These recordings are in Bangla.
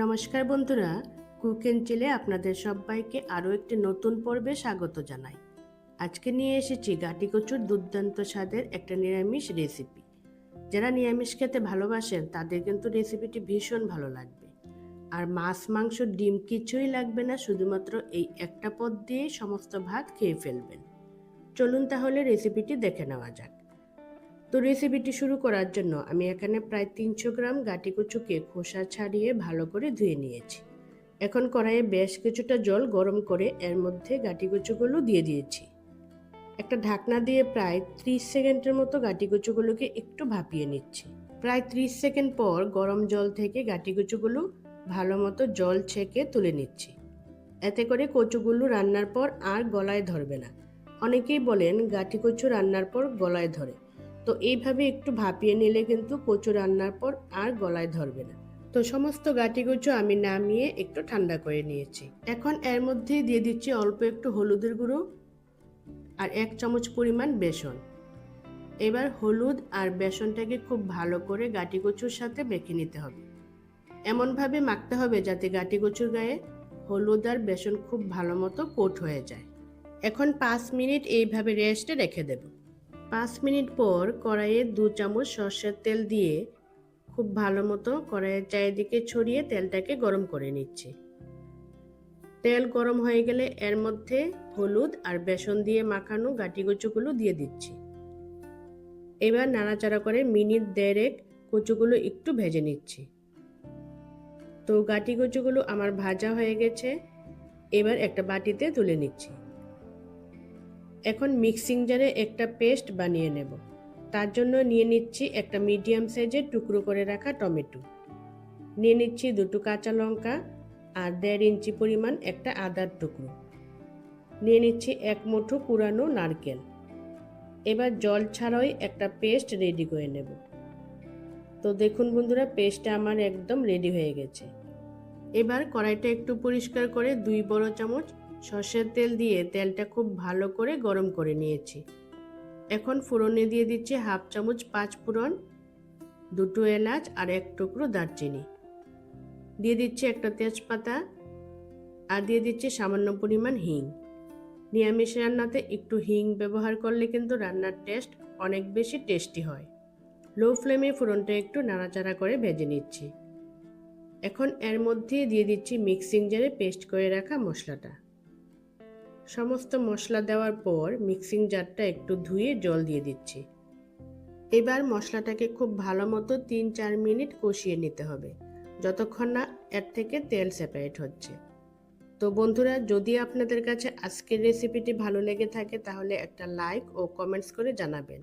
নমস্কার বন্ধুরা, কুক চিলে আপনাদের সবাইকে আরও একটি নতুন পর্বে স্বাগত জানাই। আজকে নিয়ে এসেছি গাটি কচুর দুর্দান্ত স্বাদের একটা নিরামিষ রেসিপি। যারা নিরামিষ খেতে ভালোবাসেন, তাদের কিন্তু রেসিপিটি ভীষণ ভালো লাগবে। আর মাছ, মাংস, ডিম কিছুই লাগবে না, শুধুমাত্র এই একটা পদ দিয়ে সমস্ত ভাত খেয়ে ফেলবেন। চলুন তাহলে রেসিপিটি দেখে নেওয়া যাক। তো রেসিপিটি শুরু করার জন্য আমি এখানে প্রায় তিনশো গ্রাম গাটি খোসা ছাড়িয়ে ভালো করে ধুয়ে নিয়েছি। এখন কড়াইয়ে বেশ কিছুটা জল গরম করে এর মধ্যে গাটি কচুগুলো দিয়ে দিয়েছি। একটা ঢাকনা দিয়ে প্রায় ত্রিশ সেকেন্ডের মতো গাটি কচুগুলোকে একটু ভাপিয়ে নিচ্ছি। প্রায় ত্রিশ সেকেন্ড পর গরম জল থেকে গাটি কচুগুলো ভালো মতো জল ছেঁকে তুলে নিচ্ছি। এতে করে কচুগুলো রান্নার পর আর গলায় ধরবে না। অনেকেই বলেন গাটি কচু রান্নার পর গলায় ধরে। তো এইভাবে একটু ভাপিয়ে নিলে কিন্তু কচু রান্নার পর আর গলায় ধরবে না। তো সমস্ত গাটি কচু আমি নামিয়ে একটু ঠান্ডা করে নিয়েছি। এখন এর মধ্যে দিয়ে দিচ্ছি অল্প একটু হলুদের গুঁড়ো আর এক চামচ পরিমাণ বেসন। এবার হলুদ আর বেসনটাকে খুব ভালো করে গাটি কচুর সাথে মেখে নিতে হবে। এমনভাবে মাখতে হবে যাতে গাটি কচুর গায়ে হলুদ আর বেসন খুব ভালো মতো কোট হয়ে যায়। এখন পাঁচ মিনিট এইভাবে রেস্টে রেখে দেবো। পাঁচ মিনিট পর কড়াইয়ে দু চামচ সর্ষের তেল দিয়ে খুব ভালো মতো কড়াইয়ের চারিদিকে ছড়িয়ে তেলটাকে গরম করে নিচ্ছি। তেল গরম হয়ে গেলে এর মধ্যে হলুদ আর বেসন দিয়ে মাখানো গাটি কচুগুলো দিয়ে দিচ্ছি। এবার নাড়াচাড়া করে মিনিট দেড়েক কচুগুলো একটু ভেজে নিচ্ছি। তো গাটি কচুগুলো আমার ভাজা হয়ে গেছে, এবার একটা বাটিতে তুলে নিচ্ছি। এখন মিক্সিং জারে একটা পেস্ট বানিয়ে নেব। তার জন্য নিয়ে নিচ্ছি একটা মিডিয়াম সাইজের টুকরো করে রাখা টমেটো। নিয়ে নিচ্ছি দুটো কাঁচা লঙ্কা আর দেড় ইঞ্চি পরিমাণ একটা আদার টুকরো। নিয়ে নিচ্ছি এক মুঠো পুরানো নারকেল। এবার জল ছাড়াই একটা পেস্ট রেডি করে নেব। তো দেখুন বন্ধুরা, পেস্টটা আমার একদম রেডি হয়ে গেছে। এবার কড়াইটা একটু পরিষ্কার করে দুই বড় চামচ সর্ষের তেল দিয়ে তেলটা খুব ভালো করে গরম করে নিয়েছি। এখন ফোড়নে দিয়ে দিচ্ছি হাফ চামচ পাঁচ ফোড়ন, দুটো এলাচ আর এক টুকরো দারচিনি। দিয়ে দিচ্ছি একটা তেজপাতা আর দিয়ে দিচ্ছি সামান্য পরিমাণ হিং। নিরামিষ রান্নাতে একটু হিং ব্যবহার করলে কিন্তু রান্নার টেস্ট অনেক বেশি টেস্টি হয়। লো ফ্লেমে ফোড়নটা একটু নাড়াচাড়া করে ভেজে নিচ্ছি। এখন এর মধ্যে দিয়ে দিচ্ছি মিক্সিং জারে পেস্ট করে রাখা মশলাটা। সমস্ত মশলা দেওয়ার পর মিক্সিং জারটা একটু ধুয়ে জল দিয়ে দিচ্ছি। এবার মশলাটাকে খুব ভালো মতো তিন চার মিনিট কষিয়ে নিতে হবে, যতক্ষণ না এর থেকে তেল সেপারেট হচ্ছে। তো বন্ধুরা, যদি আপনাদের কাছে আজকের রেসিপিটি ভালো লেগে থাকে, তাহলে একটা লাইক ও কমেন্টস করে জানাবেন।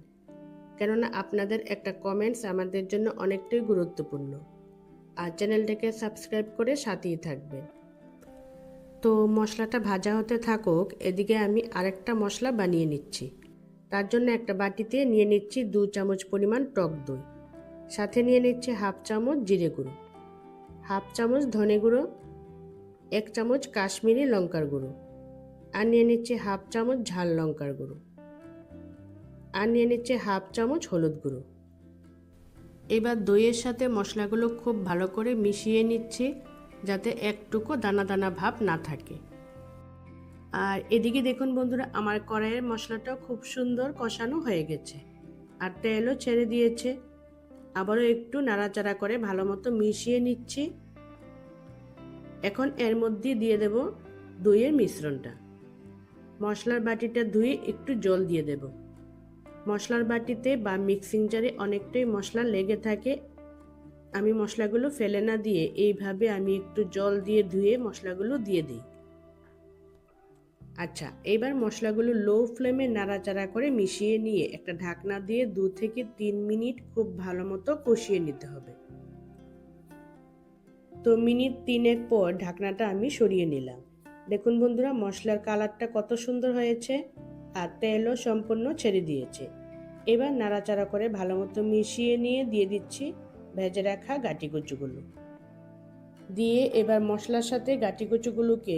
কেননা আপনাদের একটা কমেন্টস আমাদের জন্য অনেকটাই গুরুত্বপূর্ণ। আর চ্যানেলটাকে সাবস্ক্রাইব করে সাথেই থাকবেন। তো মশলাটা ভাজা হতে থাকুক, এদিকে আমি আরেকটা মশলা বানিয়ে নিচ্ছি। তার জন্য একটা বাটিতে নিয়ে নিচ্ছি দু চামচ পরিমাণ টক দই। সাথে নিয়ে নিচ্ছি হাফ চামচ জিরে গুঁড়ো। হাফ চামচ ধনে গুঁড়ো, এক চামচ কাশ্মীরি লঙ্কার গুঁড়ো আর নিয়ে নিচ্ছি হাফ চামচ ঝাল লঙ্কার গুঁড়ো আর নিয়ে নিচ্ছে হাফ চামচ হলুদ গুঁড়ো। এবার দইয়ের সাথে মশলাগুলো খুব ভালো করে মিশিয়ে নিচ্ছি। যাতে একটুকু দানা দানা ভাব না থাকে। আর এদিকে দেখুন বন্ধুরা, আমার কড়াইয়ের মশলাটাও খুব সুন্দর কষানো হয়ে গেছে। আর তেলও ছেড়ে দিয়েছে। আবারও একটু নাড়াচাড়া করে ভালো মতো মিশিয়ে নিচ্ছি। এখন এর মধ্যে দিয়ে দেব দইয়ের মিশ্রণটা। মশলার বাটিটা ধুয়ে একটু জল দিয়ে দেব। মশলার বাটিতে বা মিক্সিং জারে অনেকটাই মশলা লেগে থাকে আমি মশলাগুলো ফেলে না দিয়ে এইভাবে আমি একটু জল দিয়ে ধুয়ে মশলাগুলো দিয়ে দিই। আচ্ছা এবার মশলাগুলো লো ফ্লেমে নাড়াচাড়া করে মিশিয়ে নিয়ে একটা ঢাকনা দিয়ে দু থেকে তিন মিনিট খুব ভালো মতো কষিয়ে নিতে হবে। তো মিনিট তিনেক পর ঢাকনাটা আমি সরিয়ে নিলাম। দেখুন বন্ধুরা, মশলার কালারটা কত সুন্দর হয়েছে আর তেলও সম্পূর্ণ ছেড়ে দিয়েছে। এবার নাড়াচাড়া করে ভালো মতো মিশিয়ে নিয়ে দিয়ে দিচ্ছি। ভেজে রাখা গাটি কচুগুলো দিয়ে এবার মশলার সাথে গাটি কচুগুলোকে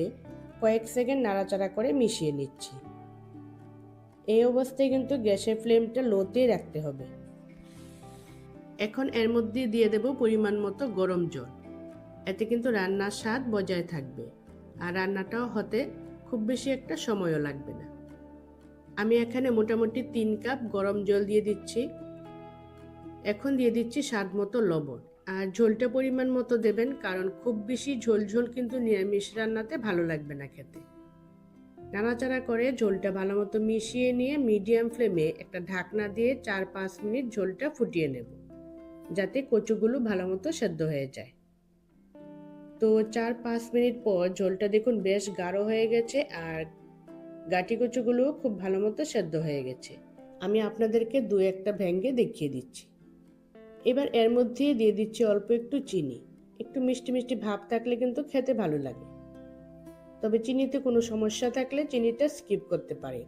কয়েক সেকেন্ড নাড়াচাড়া করে মিশিয়ে নিচ্ছি। এই অবস্থায় কিন্তু গ্যাসের ফ্লেমটা লোতে রাখতে হবে। এখন এর মধ্যে দিয়ে দেব পরিমাণ মতো গরম জল। এতে কিন্তু রান্নার স্বাদ বজায় থাকবে আর রান্নাটাও হতে খুব বেশি একটা সময়ও লাগবে না। আমি এখানে মোটামুটি তিন কাপ গরম জল দিয়ে দিচ্ছি। এখন দিয়ে দিচ্ছি স্বাদ মতো লবণ। আর ঝোলটা পরিমাণ মতো দেবেন, কারণ খুব বেশি ঝোল ঝোল কিন্তু নিরামিষ রান্নাতে ভালো লাগবে না খেতে। নাড়াচাড়া করে ঝোলটা ভালো মতো মিশিয়ে নিয়ে মিডিয়াম ফ্লেমে একটা ঢাকনা দিয়ে চার পাঁচ মিনিট ঝোলটা ফুটিয়ে নেব, যাতে কচুগুলো ভালো মতো সেদ্ধ হয়ে যায়। তো চার পাঁচ মিনিট পর ঝোলটা দেখুন বেশ গাঢ় হয়ে গেছে আর গাটি কচুগুলো খুব ভালো মতো সেদ্ধ হয়ে গেছে। আমি আপনাদেরকে দু একটা ভেঙ্গে দেখিয়ে দিচ্ছি। এবার এর মধ্যে দিয়ে দিচ্ছি অল্প একটু চিনি। একটু মিষ্টি মিষ্টি ভাব থাকলে কিন্তু খেতে ভালো লাগে। তবে চিনিতে কোনো সমস্যা থাকলে চিনিটা স্কিপ করতে পারে।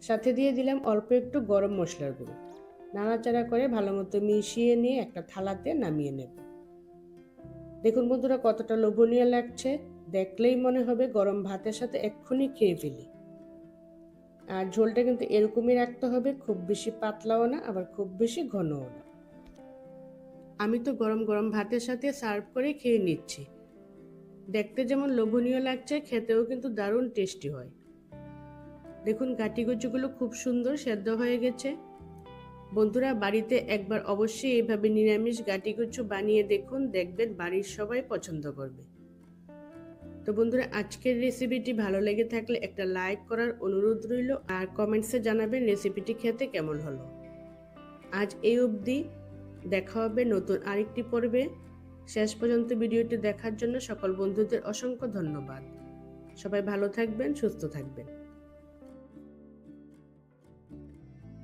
সাথে দিয়ে দিলাম অল্প একটু গরম মশলার গুঁড়ো। নাড়াচাড়া করে ভালো মতো মিশিয়ে নিয়ে একটা থালাতে নামিয়ে নেব। দেখুন বন্ধুরা, কতটা লোভনীয় লাগছে। দেখলেই মনে হবে গরম ভাতের সাথে এক্ষুনি খেয়ে ফেলি। আর ঝোলটা কিন্তু এরকমই রাখতে হবে, খুব বেশি পাতলাও না, আবার খুব বেশি ঘনও না। আমি তো গরম গরম ভাতের সাথে সার্ভ করে খেয়ে নিচ্ছি। দেখতে যেমন লোভনীয় লাগছে, খেতেও কিন্তু দারুণ টেস্টি হয়। দেখুন গাটি গুলো খুব সুন্দর সেদ্ধ হয়ে গেছে। বন্ধুরা, বাড়িতে একবার অবশ্যই এইভাবে নিরামিষ গাটি গুচ্ছু বানিয়ে দেখুন, দেখবেন বাড়ির সবাই পছন্দ করবে। তো বন্ধুরা, আজকের রেসিপিটি ভালো লেগে থাকলে একটা লাইক করার অনুরোধ রইল, আর কমেন্টসে জানাবেন রেসিপিটি খেতে কেমন হলো। আজ এই অবধি। দেখা হবে নতুন আরেকটি পর্বে। শেষ পর্যন্ত ভিডিওটি দেখার জন্য সকল বন্ধুদের অসংখ্য ধন্যবাদ। সবাই ভালো থাকবেন, সুস্থ থাকবেন।